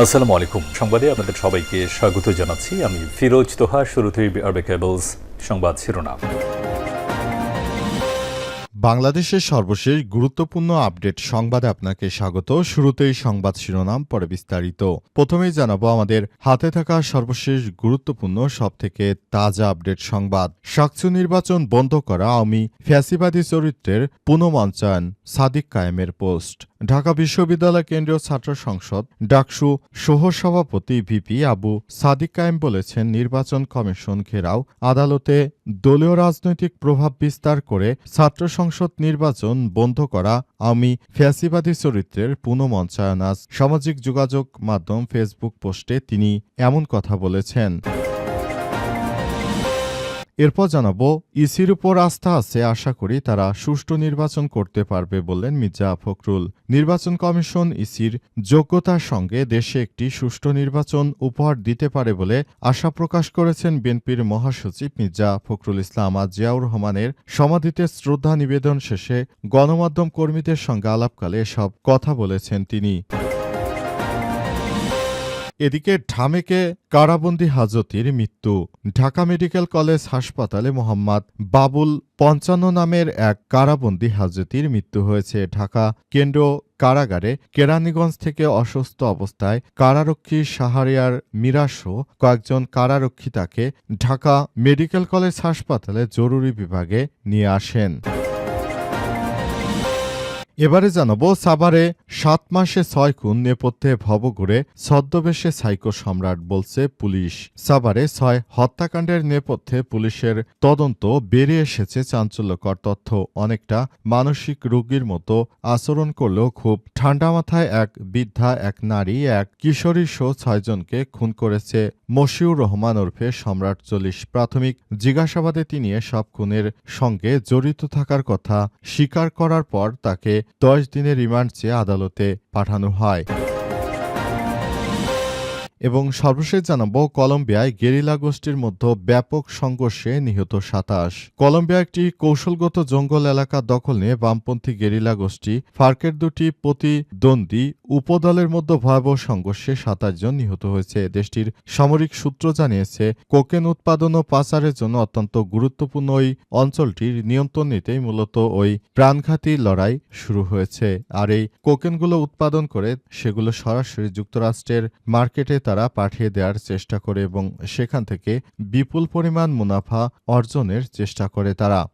আসসালামু আলাইকুম। সংবাদে আপনাদের সবাইকে স্বাগত জানাচ্ছি। আমি ফিরোজ তোহা, শুরুতেই আরবে কেবলস সংবাদ শিরোনাম। বাংলাদেশের সর্বশেষ গুরুত্বপূর্ণ আপডেট সংবাদে আপনাকে স্বাগত। শুরুতেই সংবাদ শিরোনাম, পরে বিস্তারিত। প্রথমেই জানাব আমাদের হাতে থাকা সর্বশেষ গুরুত্বপূর্ণ, সবথেকে তাজা আপডেট সংবাদ। সাকচু নির্বাচন বন্ধ করা আমি ফ্যাসিবাদী চরিত্রের পুনমঞ্চায়ন সাদিক কায়েমের পোস্ট। ঢাকা বিশ্ববিদ্যালয় কেন্দ্রীয় ছাত্র সংসদ ডাকসু সহ সভাপতি ভিপি আবু সাদিক কায়েম বলেছেন, নির্বাচন কমিশন ঘেরাও আদালতে দলীয় রাজনৈতিক প্রভাব বিস্তার করে ছাত্র সংসদ নির্বাচন বন্ধ করা, আমি ফ্যাসিবাদী চরিত্রের পুনমঞ্চায়ন আজ সামাজিক যোগাযোগ মাধ্যম ফেসবুক পোস্টে তিনি এমন কথা বলেছেন। এরপর জানাব, ইসির উপর আস্থা আছে, আশা করি তারা সুষ্ঠু নির্বাচন করতে পারবে বললেন মির্জা ফখরুল। নির্বাচন কমিশন ইসির যোগ্যতার সঙ্গে দেশে একটি সুষ্ঠু নির্বাচন উপহার দিতে পারে বলে আশা প্রকাশ করেছেন বিএনপির মহাসচিব মির্জা ফখরুল ইসলাম। আজ জিয়াউর রহমানের সমাধিতে শ্রদ্ধা নিবেদন শেষে গণমাধ্যম কর্মীদের সঙ্গে আলাপকালে সব কথা বলেছেন তিনি। এদিকে ঢামেকে কারাবন্দি হাজতির মৃত্যু। ঢাকা মেডিকেল কলেজ হাসপাতালে মোহাম্মদ বাবুল পঞ্চান্ন নামের এক কারাবন্দি হাজতির মৃত্যু হয়েছে। ঢাকা কেন্দ্র কারাগারে কেরানীগঞ্জ থেকে অসুস্থ অবস্থায় কারারক্ষী সাহারিয়ার মিরাসহ কয়েকজন কারারক্ষী তাকে ঢাকা মেডিকেল কলেজ হাসপাতালে জরুরি বিভাগে নিয়ে আসেন। এবারে জানাব, সাভারে সাত মাসে ছয় খুন, নেপথ্যে ভবঘুরে ছদ্মবেশে সাইকো সম্রাট বলছে পুলিশ। সাভারে ছয় হত্যাকাণ্ডের নেপথ্যে পুলিশের তদন্ত বেরিয়ে এসেছে চাঞ্চল্যকর তথ্য। অনেকটা মানসিক রোগীর মতো আচরণ করলেও খুব ঠান্ডা মাথায় এক বৃদ্ধা, এক নারী, এক কিশোরী সহ ছয়জনকে খুন করেছে মশিউর রহমান ওরফে সম্রাট চল্লিশ। প্রাথমিক জিজ্ঞাসাবাদে তিনি সব খুনের সঙ্গে জড়িত থাকার কথা স্বীকার করার পর তাকে দশ দিনের রিমান্ড চেয়ে আদালতে পাঠানো হয়। এবং সর্বশেষ জানাব, কলম্বিয়ায় গেরিলা গোষ্ঠীর মধ্যে ব্যাপক সংঘর্ষে নিহত সাতাশ। কলম্বিয়া একটি কৌশলগত জঙ্গল এলাকা দখল নিয়ে বামপন্থী গেরিলা গোষ্ঠী ফার্কের দুটি প্রতিদ্বন্দ্বী উপদলের মধ্যে ভয়াবহ সংঘর্ষে সাতাশ জন নিহত হয়েছে। দেশটির সামরিক সূত্র জানিয়েছে, কোকেন উৎপাদন ও পাচারের জন্য অত্যন্ত গুরুত্বপূর্ণ ওই অঞ্চলটির নিয়ন্ত্রণ নিতেই মূলত ওই প্রাণঘাতী লড়াই শুরু হয়েছে। আর এই কোকেনগুলো উৎপাদন করে সেগুলো সরাসরি যুক্তরাষ্ট্রের মার্কেটে তারা পাঠিয়ে দেওয়ার চেষ্টা করে এবং সেখান থেকে বিপুল পরিমাণ মুনাফা অর্জনের চেষ্টা করে তারা।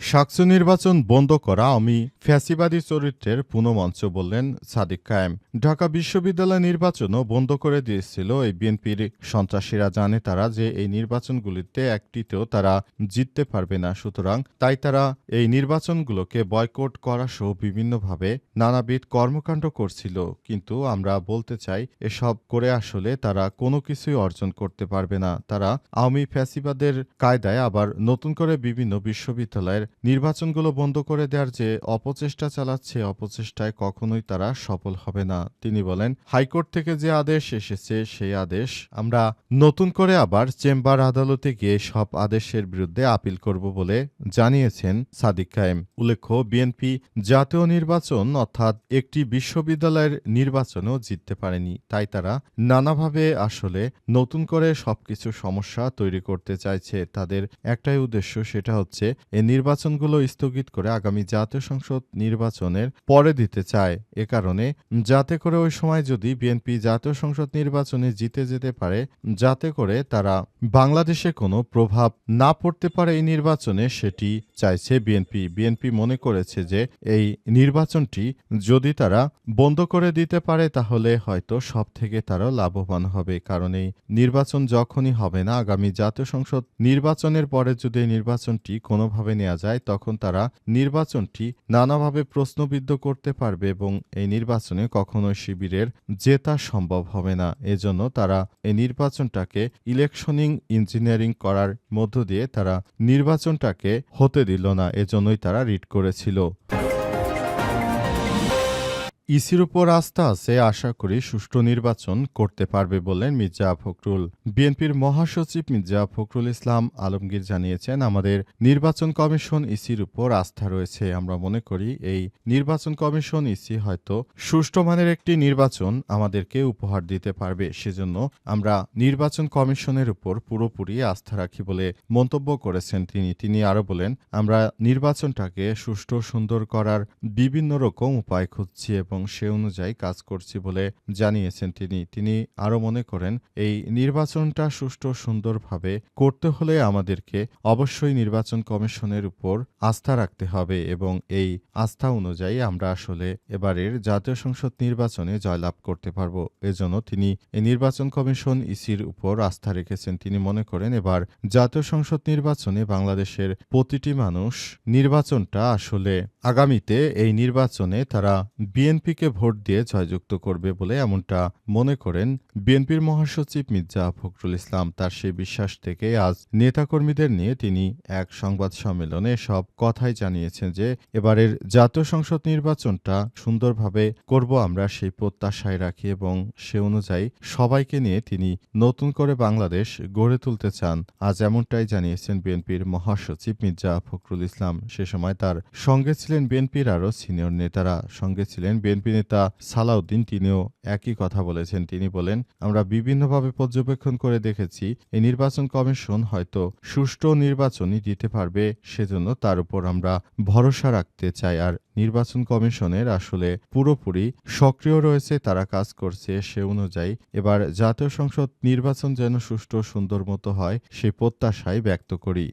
সাকসু নির্বাচন বন্ধ করা আমি ফ্যাসিবাদী চরিত্রের পুনমঞ্চ বললেন সাদিক কায়েম। ঢাকা বিশ্ববিদ্যালয় নির্বাচনও বন্ধ করে দিয়েছিল এই বিএনপির সন্ত্রাসীরা। জানে তারা যে এই নির্বাচনগুলিতে একটিতেও তারা জিততে পারবে না। সুতরাং তাই তারা এই নির্বাচনগুলোকে বয়কট করা সহ বিভিন্নভাবে নানাবিধ কর্মকাণ্ড করছিল। কিন্তু আমরা বলতে চাই, এসব করে আসলে তারা কোনো কিছুই অর্জন করতে পারবে না। তারা আওয়ামী ফ্যাসিবাদের কায়দায় আবার নতুন করে বিভিন্ন বিশ্ববিদ্যালয়ের নির্বাচনগুলো বন্ধ করে দেওয়ার যে অপচেষ্টা চালাচ্ছে অপচেষ্টায় কখনোই তারা সফল হবে না। তিনি বলেন, হাইকোর্ট থেকে যে আদেশ এসেছে, সেই আদেশ আমরা নতুন করে আবার চেম্বার আদালতে গিয়ে সব আদেশের বিরুদ্ধে আপিল করব বলে জানিয়েছেন সাদিক কায়েম। উল্লেখ্য, বিএনপি জাতীয় নির্বাচন অর্থাৎ একটি বিশ্ববিদ্যালয়ের নির্বাচনও জিততে পারেনি। তাই তারা নানাভাবে আসলে নতুন করে সবকিছু সমস্যা তৈরি করতে চাইছে। তাদের একটাই উদ্দেশ্য, সেটা হচ্ছে এই নির্বাচন নির্বাচনগুলো স্থগিত করে আগামী জাতীয় সংসদ নির্বাচনের পরে দিতে চায়। এ কারণে যাতে করে ওই সময় যদি বিএনপি জাতীয় সংসদ নির্বাচনে জিতে যেতে পারে, যাতে করে তারা বাংলাদেশে কোনো প্রভাব না পড়তে পারে এই নির্বাচনে সেটি চাইছে বিএনপি। বিএনপি মনে করেছে যে এই নির্বাচনটি যদি তারা বন্ধ করে দিতে পারে, তাহলে হয়তো সব থেকে তারা লাভবান হবে। কারণ এই নির্বাচন যখনই হবে না, আগামী জাতীয় সংসদ নির্বাচনের পরে যদি নির্বাচনটি কোনোভাবে নেওয়া যায় তখন তারা নির্বাচনটি নানাভাবে প্রশ্নবিদ্ধ করতে পারবে এবং এই নির্বাচনে কখনো শিবিরের জেতা সম্ভব হবে না। এজন্য তারা এই নির্বাচনটাকে ইলেকশনিং ইঞ্জিনিয়ারিং করার মধ্য দিয়ে তারা নির্বাচনটাকে হতে দিল না, এজন্যই তারা রিট করেছিল। ইসির উপর আস্থা আছে, আশা করি সুষ্ঠু নির্বাচন করতে পারবে বললেন মির্জা ফখরুল। বিএনপির মহাসচিব মির্জা ফখরুল ইসলাম আলমগীর জানিয়েছেন, আমাদের নির্বাচন কমিশন ইসির উপর আস্থা রয়েছে। আমরা মনে করি এই নির্বাচন কমিশন ইসি হয়তো সুষ্ঠু মানের একটি নির্বাচন আমাদেরকে উপহার দিতে পারবে। সেজন্য আমরা নির্বাচন কমিশনের উপর পুরোপুরি আস্থা রাখি বলে মন্তব্য করেছেন তিনি। তিনি আরও বলেন, আমরা নির্বাচনটাকে সুষ্ঠু সুন্দর করার বিভিন্ন রকম উপায় খুঁজছি এবং সে অনুযায়ী কাজ করছি বলে জানিয়েছেন তিনি। তিনি আরও মনে করেন, এই নির্বাচনটা সুষ্ঠু সুন্দরভাবে করতে হলে আমাদেরকে অবশ্যই নির্বাচন কমিশনের উপর আস্থা রাখতে হবে এবং এই আস্থা অনুযায়ী আমরা আসলে এবারের জাতীয় সংসদ নির্বাচনে জয়লাভ করতে পারব। এজন্য তিনি এই নির্বাচন কমিশন ইসির উপর আস্থা রেখেছেন। তিনি মনে করেন, এবার জাতীয় সংসদ নির্বাচনে বাংলাদেশের প্রতিটি মানুষ নির্বাচনটা আসলে আগামীতে এই নির্বাচনে তারা বিএনপিকে ভোট দিয়ে জয়যুক্ত করবে বলে এমনটা মনে করেন বিএনপির মহাসচিব মির্জা ফখরুল ইসলাম। তার সেই বিশ্বাস থেকে আজ নেতাকর্মীদের নিয়ে তিনি এক সংবাদ সম্মেলনে সব কথাই জানিয়েছেন যে, এবারের জাতীয় সংসদ নির্বাচনটা সুন্দরভাবে করব আমরা সেই প্রত্যাশায় রাখি এবং সে অনুযায়ী সবাইকে নিয়ে তিনি নতুন করে বাংলাদেশ গড়ে তুলতে চান। আজ এমনটাই জানিয়েছেন বিএনপির মহাসচিব মির্জা ফখরুল ইসলাম। সে সময় তার সঙ্গে ছিলেন বিএনপির আরও সিনিয়র নেতারা। সঙ্গে ছিলেন বিএনপি নেতা সালাউদ্দিন, তিনিও একই কথা বলেছেন। তিনি বলেন, আমরা বিভিন্নভাবে পর্যবেক্ষণ করে দেখেছি, এই নির্বাচন কমিশন হয়তো সুষ্ঠু নির্বাচনই দিতে পারবে, সেজন্য তার উপর আমরা ভরসা রাখতে চাই। আর নির্বাচন কমিশনের আসলে পুরোপুরি সক্রিয় রয়েছে, তারা কাজ করছে সে অনুযায়ী। এবার জাতীয় সংসদ নির্বাচন যেন সুষ্ঠু সুন্দর মতো হয় সেই প্রত্যাশাই ব্যক্ত করি।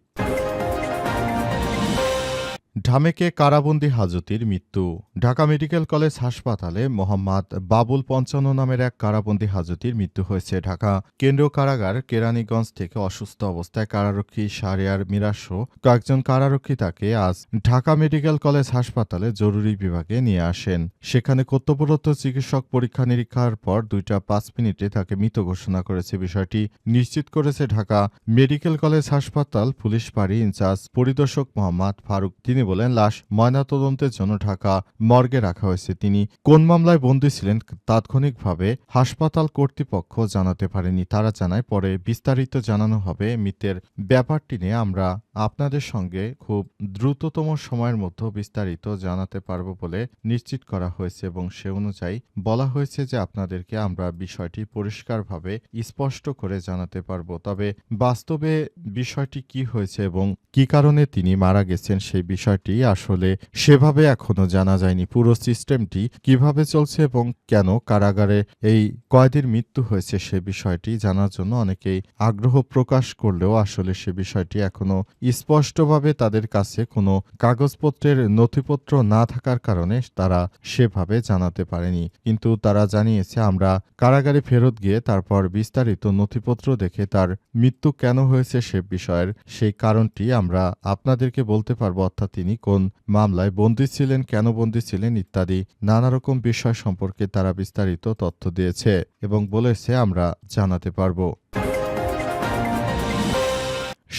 ঢামেকে কারাবন্দি হাজতির মৃত্যু। ঢাকা মেডিকেল কলেজ হাসপাতালে মোহাম্মদ বাবুল পঞ্চান্ন নামের এক কারাবন্দী হাজতির মৃত্যু হয়েছে ঢাকা। কেন্দ্রীয় কারাগার কেরানীগঞ্জ থেকে অসুস্থ অবস্থায় কারারক্ষী শাহরিয়ার মিরাসহ কয়েকজন কারারক্ষী তাকে আজ ঢাকা মেডিকেল কলেজ হাসপাতালে জরুরি বিভাগে নিয়ে আসেন। সেখানে কর্তব্যরত চিকিৎসক পরীক্ষা নিরীক্ষার পর দুইটা পাঁচ মিনিটে তাকে মৃত ঘোষণা করেছে বিষয়টি নিশ্চিত করেছে ঢাকা মেডিকেল কলেজ হাসপাতাল পুলিশ পাড়ি ইনচার্জ পরিদর্শক মোহাম্মদ ফারুক। তিনি বলেন, লাশ ময়নাতদন্তের জন্য ঢাকা মর্গে রাখা হয়েছে। তিনি কোন মামলায় বন্দী ছিলেন তাৎক্ষণিকভাবে হাসপাতাল কর্তৃপক্ষ জানাতে পারেনি। তারা জানায়, পরে বিস্তারিত জানানো হবে মৃতের ব্যাপারটি নিয়ে। আমরা আপনাদের সঙ্গে খুব দ্রুততম সময়ের মধ্যে বিস্তারিত জানাতে পারব বলে নিশ্চিত করা হয়েছে এবং সে অনুযায়ী বলা হয়েছে যে আপনাদেরকে আমরা বিষয়টি পরিষ্কারভাবে স্পষ্ট করে জানাতে পারব। তবে বাস্তবে বিষয়টি কি হয়েছে এবং কি কারণে তিনি মারা গেছেন সেই বিষয়টি আসলে সেভাবে এখনও জানা যায়নি পুরো সিস্টেমটি কীভাবে চলছে এবং কেন কারাগারে এই কয়েদির মৃত্যু হয়েছে সে বিষয়টি জানার জন্য অনেকেই আগ্রহ প্রকাশ করলেও আসলে সে বিষয়টি এখনও স্পষ্টভাবে তাদের কাছে কোনো কাগজপত্রের নথিপত্র না থাকার কারণে তারা সেভাবে জানাতে পারেনি। কিন্তু তারা জানিয়েছে, আমরা কারাগারে ফেরত গিয়ে তারপর বিস্তারিত নথিপত্র দেখে তার মৃত্যু কেন হয়েছে সে বিষয়ের সেই কারণটি আমরা আপনাদেরকে বলতে পারব। অর্থাৎ তিনি কোন মামলায় বন্দী ছিলেন, কেন বন্দী ছিলেন ইত্যাদি নানা রকম বিষয় সম্পর্কে তারা বিস্তারিত তথ্য দিয়েছে এবং বলেছে আমরা জানাতে পারব।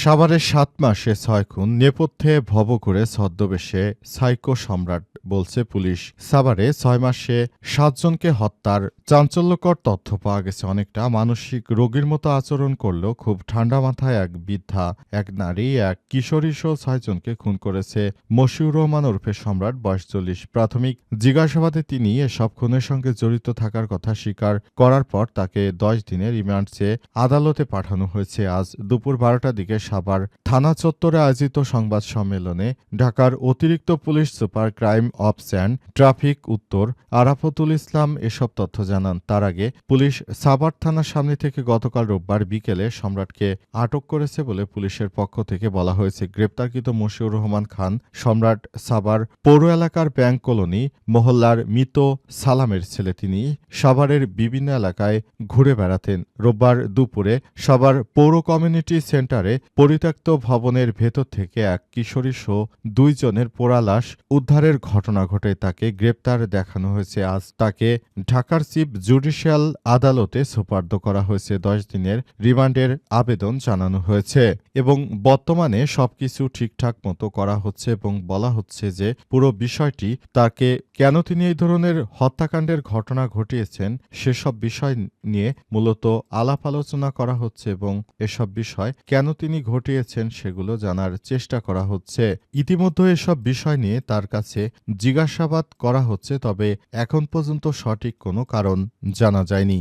সাভারের সাত মাসে ছয় খুন, নেপথ্যে ভব করে ছদ্মবেশে সাইকো সম্রাট বলছে পুলিশ। সাভারে ছয় মাসে সাতজনকে হত্যার চাঞ্চল্যকর তথ্য পাওয়া গেছে অনেকটা। মানসিক রোগীর মতো আচরণ করলেও খুব ঠান্ডা মাথায় এক বৃদ্ধা, এক নারী, এক কিশোরী সহ ছয়জনকে খুন করেছে। মশিউর রহমান ওরফে সম্রাট, বয়স চল্লিশ। প্রাথমিক জিজ্ঞাসাবাদে তিনি এসব খুনের সঙ্গে জড়িত থাকার কথা স্বীকার করার পর তাকে দশ দিনের রিমান্ড চেয়ে আদালতে পাঠানো হয়েছে। আজ দুপুর বারোটার দিকে সাভার থানা চত্বরে আয়োজিত সংবাদ সম্মেলনে ঢাকার অতিরিক্ত police super crime of and traffic উত্তর আরাফতুল ইসলাম এসব তথ্য জানান, তার আগে পুলিশ সাভার থানার সামনে থেকে গতকাল রোববার বিকেলে সম্রাটকে আটক করেছে বলে পুলিশের পক্ষ থেকে বলা হয়েছে। গ্রেপ্তারকৃত মশিউর রহমান খান সম্রাট সাভার পৌর এলাকার ব্যাংক কলোনি মহল্লার মৃত সালামের ছেলে। তিনি সাভারের বিভিন্ন এলাকায় ঘুরে বেড়াতেন। রোববার দুপুরে সাভার পৌর কমিউনিটি সেন্টারে পরিত্যক্ত ভবনের ভেতর থেকে এক কিশোরী সহ দুইজনের পোড়া লাশ উদ্ধারের ঘটনা ঘটে। তাকে গ্রেপ্তার দেখানো হয়েছে। আজ তাকে ঢাকার চিফ জুডিশিয়াল আদালতে সোপার্দ করা হয়েছে। দশ দিনের রিমান্ডের আবেদন জানানো হয়েছে এবং বর্তমানে সবকিছু ঠিকঠাক মতো করা হচ্ছে এবং বলা হচ্ছে যে পুরো বিষয়টি তাকে কেন তিনি এই ধরনের হত্যাকাণ্ডের ঘটনা ঘটিয়েছেন সেসব বিষয় নিয়ে মূলত আলাপ আলোচনা করা হচ্ছে এবং এসব বিষয় কেন তিনি ঘটিয়েছেন সেগুলো জানার চেষ্টা করা হচ্ছে। ইতিমধ্যে এসব বিষয় নিয়ে তার কাছে জিজ্ঞাসাবাদ করা হচ্ছে, তবে এখন পর্যন্ত সঠিক কোনো কারণ জানা যায়নি।